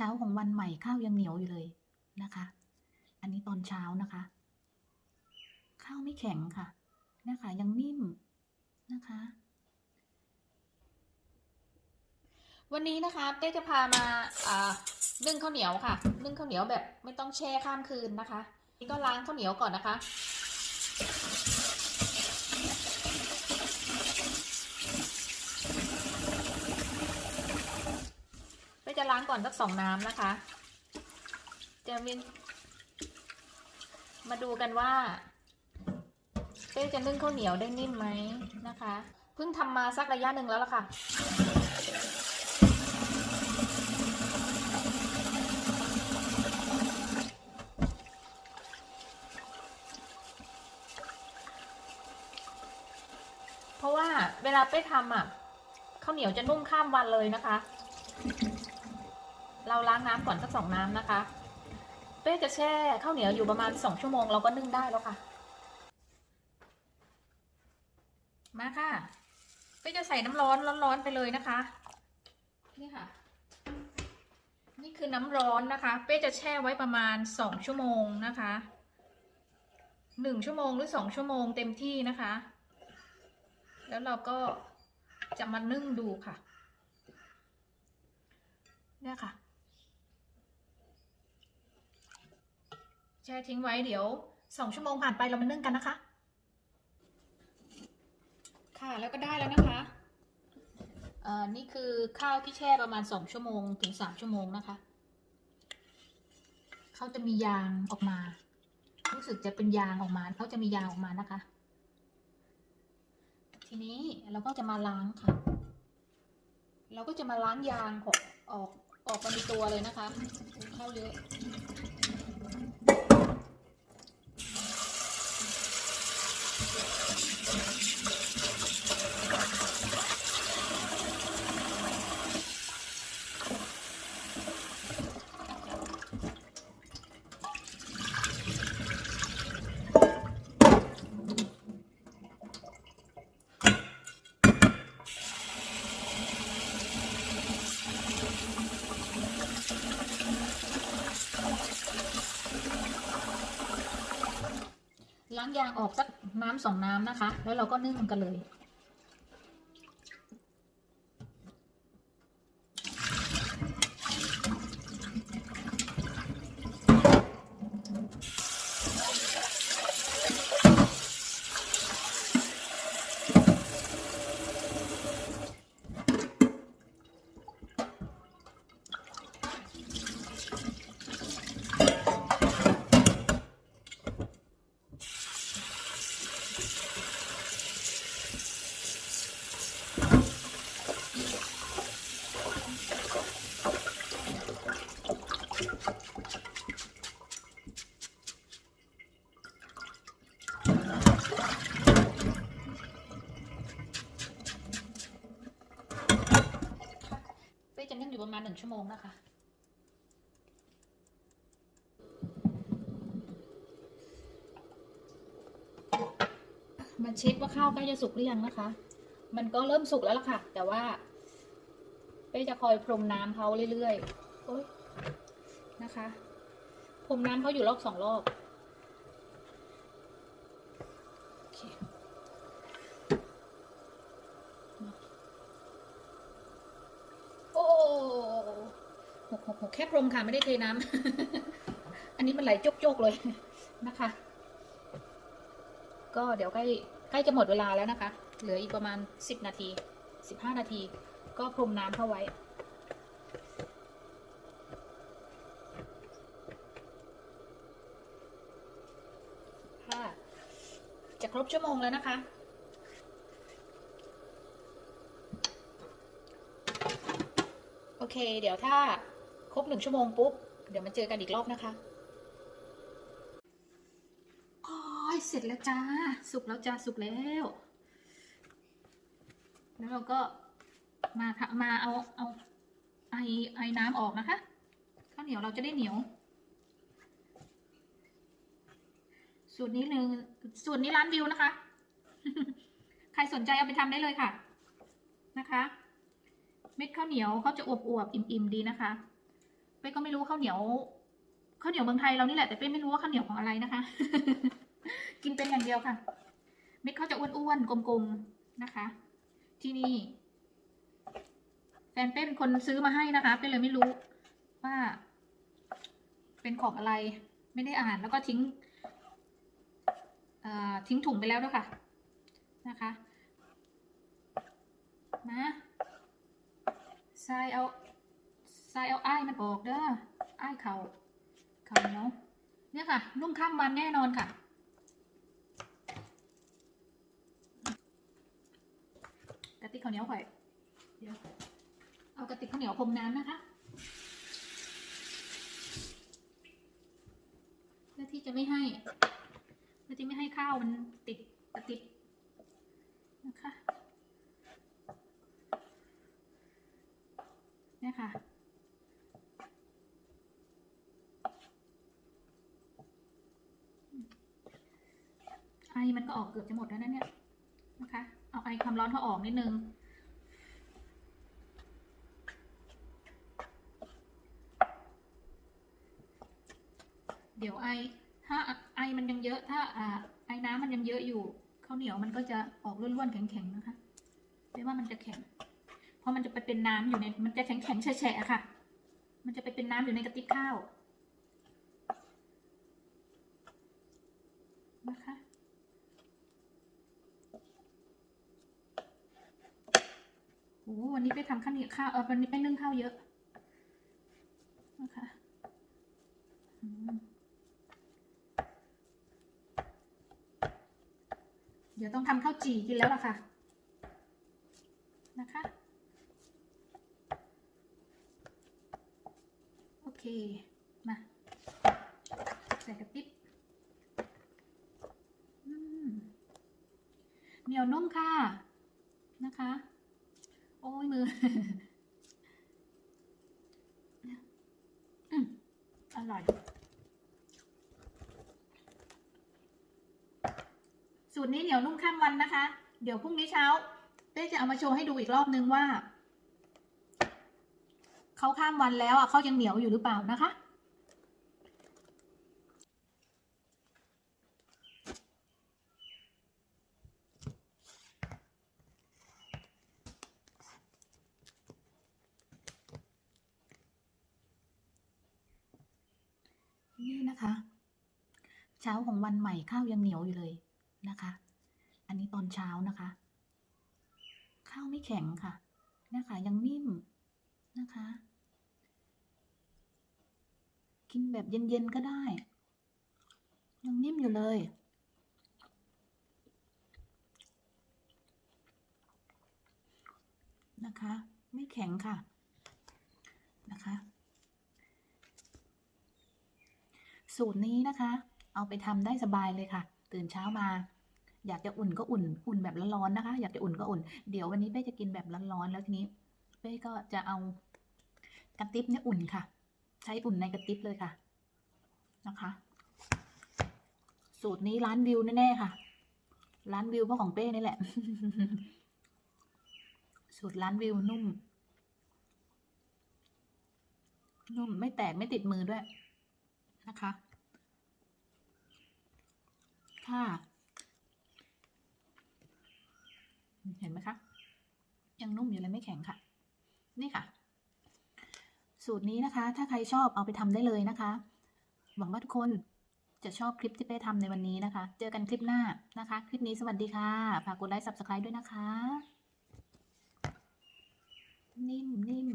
เช้าของวันใหม่ข้าวยังเหนียวอยู่เลยนะคะ อันนี้ตอนเช้านะคะ ข้าวไม่แข็งค่ะนะคะยังนิ่มนะคะ วันนี้นะคะเต้จะพามาอ่านึ่งข้าวเหนียวค่ะ นึ่งข้าวเหนียวแบบไม่ต้องแช่ข้ามคืนนะคะ นี่ก็ล้างข้าวเหนียวก่อนนะคะ เต้จะล้างก่อนสักสองน้ำนะคะจะมีมาดูกันว่าเต้จะนึ่งข้าวเหนียวได้นิ่มไหมนะคะ เพิ่งทำมาสักระยะหนึ่งแล้วล่ะค่ะเพราะว่าเวลาเป้ทำอะข้าวเหนียวจะนุ่มข้ามวันเลยนะคะ เราล้างน้ำก่อนสักสองน้ำนะคะเป้จะแช่ข้าวเหนียวอยู่ประมาณสองชั่วโมงเราก็นึ่งได้แล้วค่ะ มาค่ะเป้จะใส่น้ำร้อนร้อนๆไปเลยนะคะ นี่ค่ะ นี่คือน้ำร้อนนะคะ เป้จะแช่ไว้ประมาณสองชั่วโมงนะคะหนึ่งชั่วโมงหรือสองชั่วโมงเต็มที่นะคะ แล้วเราก็จะมานึ่งดูค่ะ เนี่ยค่ะ ช่ทิ้งไว้เดี๋ยวสองชั่วโมงผ่านไปเรามานึ่งกันนะคะ ค่ะแล้วก็ได้แล้วนะคะเอ่อนี่คือข้าวที่แช่ประมาณสองชั่วโมงถึงสามชั่วโมงนะคะเขาจะมียางออกมา รู้สึกจะเป็นยางออกมาเขาจะมียางออกมานะคะ ทีนี้เราก็จะมาล้างค่ะ เราก็จะมาล้างยางออกออกออกมาในตัวเลยนะคะข้าวเยอะ ล้างออกสักน้ำสองน้ำนะคะ แล้วเราก็นึ่งกันเลย เป้จะนึ่งอยู่ประมาณหนึ่งชั่วโมงนะคะ มาเช็คว่าข้าวใกล้จะสุกหรือยังนะคะ มันก็เริ่มสุกแล้วล่ะค่ะ แต่ว่าเป้จะคอยพรมน้ำเขาเรื่อยๆโอ๊ยนะคะ พรมน้ำเขาอยู่รอบสองรอบโอ้หกหกหกแค่พรมค่ะไม่ได้เทน้ำ อันนี้มันไหลโจกๆเลยนะคะ ก็เดี๋ยวใกล้ ใกล้จะหมดเวลาแล้วนะคะ เหลืออีกประมาณสิบนาทีสิบห้านาที ก็พรมน้ำเข้าไว้ ค่ะ จะครบชั่วโมงแล้วนะคะ โอเค เดี๋ยวถ้าครบหนึ่งชั่วโมงปุ๊บ เดี๋ยวมาเจอกันอีกรอบนะคะอ๋อ เสร็จแล้วจ้า สุกแล้วจ้า สุกแล้ว แล้วเราก็มาค่ะมาเอาเอาไอไอน้ำออกนะคะ ข้าวเหนียวเราจะได้เหนียว สูตรนี้หนึ่งสูตรนี้ร้านวิวนะคะ ใครสนใจเอาไปทำได้เลยค่ะ นะคะ เม็ดข้าวเหนียวเขาจะอวบๆอิ่มๆดีนะคะเป้ก็ไม่รู้ข้าวเหนียวข้าวเหนียวเมืองไทยเรานี่แหละแต่เป้ไม่รู้ว่าข้าวเหนียวของอะไรนะคะ กินเป็นอย่างเดียวค่ะ เม็ดเขาจะอ้วนๆกลมๆนะคะ ที่นี่แฟนเป้เป็นคนซื้อมาให้นะคะ เป้เลยไม่รู้ว่า เป็นของอะไร ไม่ได้อ่านแล้วก็ทิ้งทิ้งถุงไปแล้วด้วยค่ะนะคะมาใส่เอาใส่เอาไอ้มันออกเด้อไอ้เขาเขาเนียวเนี่ยค่ะนุ่มข้ามวันแน่นอนค่ะ ระติกข้าวเหนียวข่อย เดี๋ยว เอากระติกข้าวเหนียวพรมน้ำนะคะ เพื่อที่จะไม่ให้ เพื่อที่ไม่ให้ข้าวมันติดกระติกนะคะเนี่ยค่ะไอมันก็ออกเกือบจะหมดแล้วนะเนี่ยนะคะ ความร้อนเขาออกนิดนึง เดี๋ยวไอถ้าไอมันยังเยอะ ถ้าอไอน้ำมันยังเยอะอยู่ข้าวเหนียวมันก็จะออกร่วนๆแข็งๆนะคะเรียกว่ามันจะแข็ง เพราะมันจะไปเป็นน้ำอยู่ใน มันจะแข็งๆแฉะๆค่ะ มันจะไปเป็นน้ำอยู่ในกระติกข้าวนะคะ โอ้วันนี้ไปทำข้าวเหนียวข้าวเออวันนี้ไปนึ่งข้าวเยอะนะคะเดี๋ยวต้องทำข้าวจี่กินแล้วล่ะค่ะ นะคะ โอเค มา ใส่กระติบเหนียวนุ่มค่ะ นะคะ อ้ยมืออืมอร่อย สูตรนี้เหนียวนุ่มข้ามวันนะคะ เดี๋ยวพรุ่งนี้เช้าเต้จะเอามาโชว์ให้ดูอีกรอบนึงว่า เขาข้ามวันแล้วอะเขายังเหนียวอยู่หรือเปล่านะคะ นะคะ เช้าของวันใหม่ข้าวยังเหนียวอยู่เลยนะคะ อันนี้ตอนเช้านะคะ ข้าวไม่แข็งค่ะ นะคะ ยังนิ่มนะคะ กินแบบเย็นๆก็ได้ ยังนิ่มอยู่เลยนะคะ ไม่แข็งค่ะนะคะ สูตรนี้นะคะ เอาไปทำได้สบายเลยค่ะ ตื่นเช้ามา อยากจะอุ่นก็อุ่น อุ่นแบบร้อนๆนะคะ อยากจะอุ่นก็อุ่น เดี๋ยววันนี้เป้จะกินแบบร้อนๆแล้วทีนี้เป้ก็จะเอากระติบเนี่ยอุ่นค่ะ ใช้อุ่นในกระติบเลยค่ะนะคะ สูตรนี้ร้านวิวแน่ๆค่ะ ร้านวิวเพราะของเป้นี่แหละ สูตรร้านวิวนุ่ม นุ่มไม่แตกไม่ติดมือด้วยนะคะ ค่ะ เห็นไหมคะ ยังนุ่มอยู่เลยไม่แข็งค่ะ นี่ค่ะ สูตรนี้นะคะ ถ้าใครชอบเอาไปทำได้เลยนะคะ หวังว่าทุกคนจะชอบคลิปที่ไปทำในวันนี้นะคะ เจอกันคลิปหน้านะคะ คลิปนี้สวัสดีค่ะ ฝากกดไลค์ subscribe ด้วยนะคะ นิ่มนิ่ม